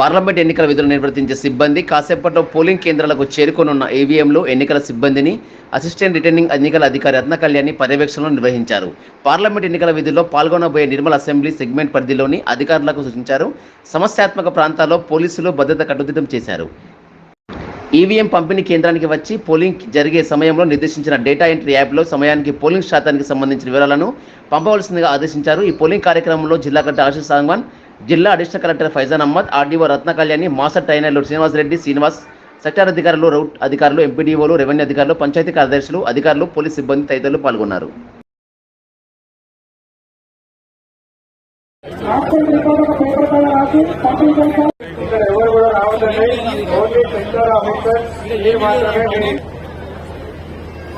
Parliament ఎన్నికల విధులు నిర్వర్తించే సిబ్బంది కాసేపట్లో పోలింగ్ కేంద్రాలకు చేరుకోనున్న ఈవీఎంలు ఎన్నికల సిబ్బందిని అసిస్టెంట్ రిటర్నింగ్ ఎన్నికల అధికారి రత్న కళ్యాణి పర్యవేక్షణలో నిర్వహించారు. పార్లమెంట్ ఎన్నికల విధుల్లో పాల్గొనబోయే నిర్మల్ అసెంబ్లీ సెగ్మెంట్ పరిధిలోని అధికారులకు సూచించారు. సమస్యాత్మక ప్రాంతాల్లో పోలీసులు భద్రత కట్టుదిట్టం చేశారు. ఈవీఎం పంపిణీ కేంద్రానికి వచ్చి పోలింగ్ జరిగే సమయంలో నిర్దేశించిన డేటా ఎంట్రీ యాప్లో సమయానికి పోలింగ్ శాతానికి సంబంధించిన వివరాలను పంపవలసిందిగా ఆదేశించారు. ఈ పోలింగ్ కార్యక్రమంలో జిల్లా కలెక్టర్ ఆశీష్ సాంగ్వాన్ జిల్లా additional collector Faizan Ahmed RDO Ratna Kalyani master ట్రైనర్లు Srinivasareddy Srinivas sector అధికారులు రౌట్ అధికారులు ఎంపీడీఓలు రెవెన్యూ అధికారులు పంచాయతీ కార్యదర్శులు అధికారులు పోలీస్ సిబ్బంది తదితరులు పాల్గొన్నారు. ఎవరు కూడా రావద్దండి. ఓన్లీ సెంటర్ ఆఫీసర్ మాత్రమే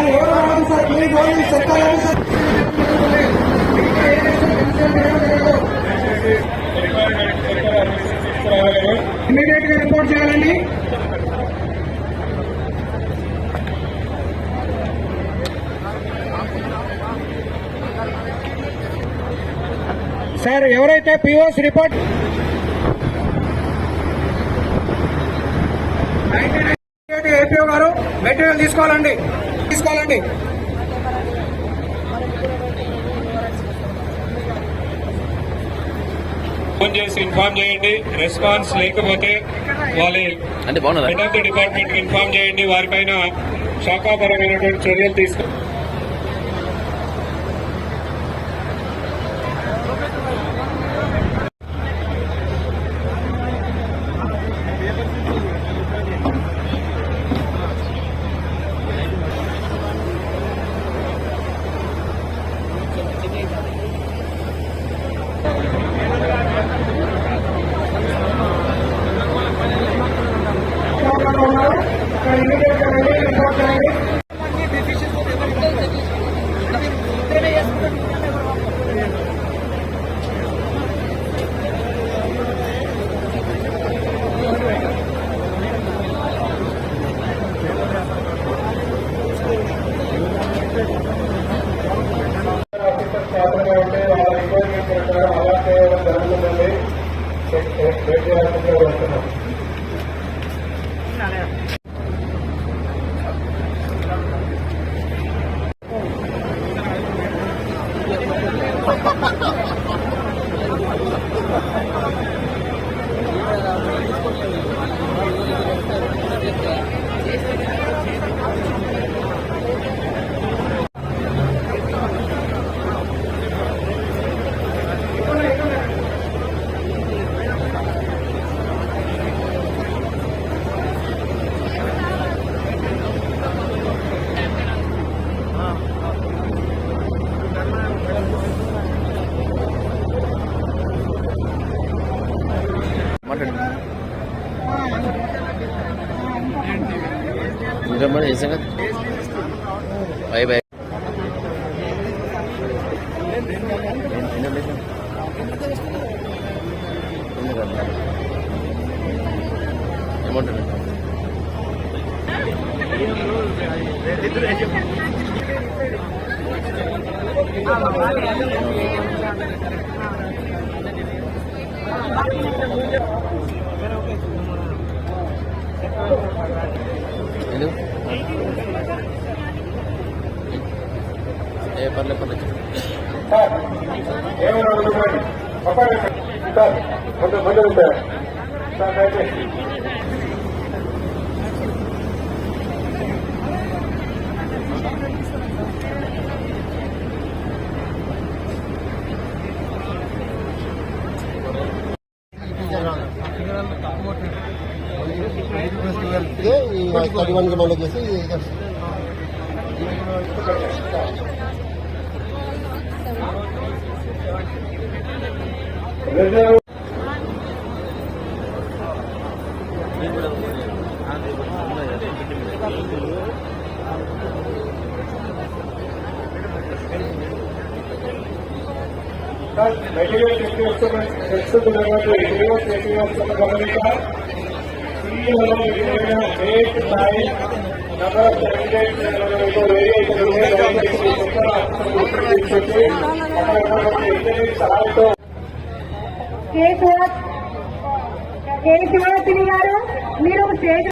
ఎవరు రావాలి సార్? ఇమీడియట్గా రిపోర్ట్ చేయాలండి. సార్ ఎవరైతే పిఓస్ రిపోర్ట్ ఏపీఓ గారు మెటీరియల్ తీసుకోవాలండి. తీసుకోవాలండి. ఫోన్ చేసి ఇన్ఫార్మ్ చేయండి. రెస్పాన్స్ లేకపోతే వాళ్ళ అంటే బాగున్నదా head of the department inform చేయండి. వారిపైన శాఖాపరమైనటువంటి చర్యలు తీసుకో ఇక్కడ ఇమీడియట్గా వెళ్ళి రిపోర్ట్ చేయండి ఆఫీసర్స్ మాత్రమే ఉంటే వాళ్ళ రిక్వైర్మెంట్ ప్రకారం అలా చేయడం జరుగుతుందండి వెయిట్ చేయాల్సిందిగా వస్తున్నాం ఇంకా మరి ఏ సంగతి బాయ్ బై. ఏమంటారు ఏ పర్లే పర్లేదు సార్ ఏమైనా అడుగుతున్నాడు సార్ ముందు ముందు ఉంటారు సార్ तालिबान के मामले कैसे ये इधर మెటీరియల్ ఎక్కువ వస్తున్న ఎక్కువ ఎక్కువ వస్తున్న గమనిక సీఈఓలో ఏదైనా date time number of candidates సహాయంతో గారు మీరు స్టేజ్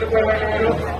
thank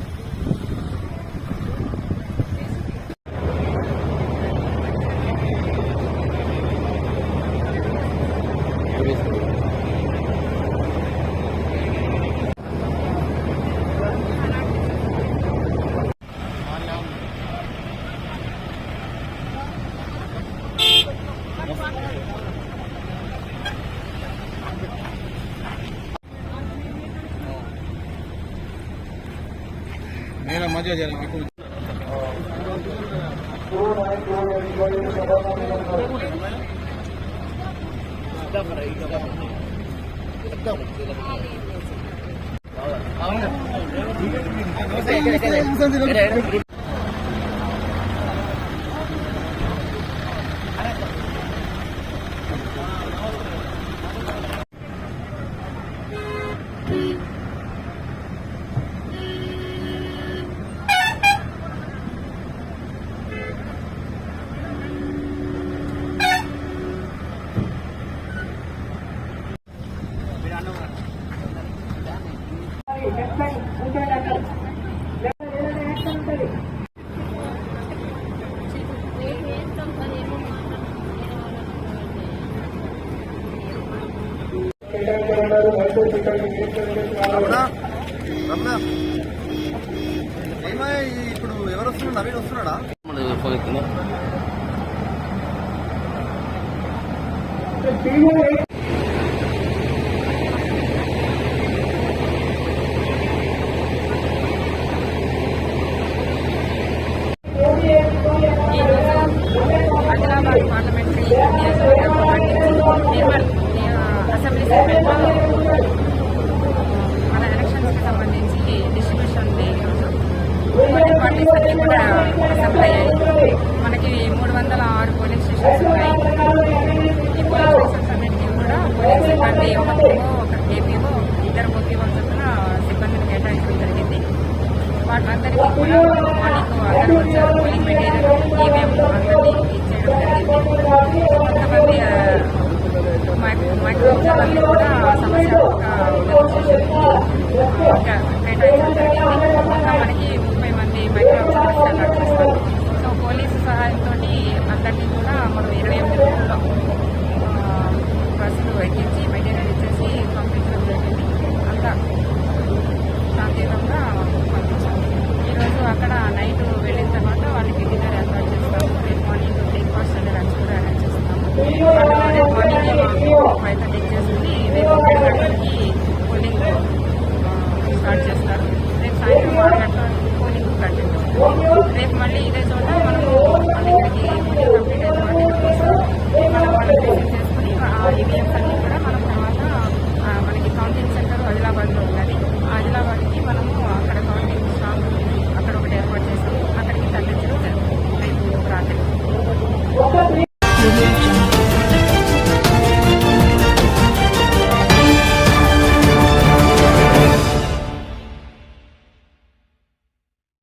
પાંચ હજાર આપ્યું అవును ఇప్పుడు ఎవరు వస్తున్నాడు? నవీన్ వస్తున్నాడా? ఆదిలాబాద్ సిబ్బంది ఒక పిఓ ఒక కేపీఓ ఇద్దరు ఓపీఓ చొప్పున సిబ్బందిని కేటాయించడం జరిగింది వాళ్ళందరికీ కూడా మార్నింగ్ అందరూ వచ్చారు పోలింగ్ మెటీరియల్ ఈవీఎం అందరినీ ఇచ్చేయడం జరిగింది కొంతమంది ఆ, మైక్- మైక్రో సిబ్బంది కూడా సమస్య ఒక కేటాయించడం జరిగింది ఇంకా మనకి అయితే చేస్తుంది రేపు గంటలకి పోలింగ్ స్టార్ట్ చేస్తారు రేపు సాయంత్రం ఆరు గంటలకి పోలింగ్ రేపు మళ్ళీ ఇదే చోట మనం మళ్ళీ కంప్లీట్ అయిన మనం వాళ్ళు చేసుకుని ఆ ఈవీఎంస్ అన్ని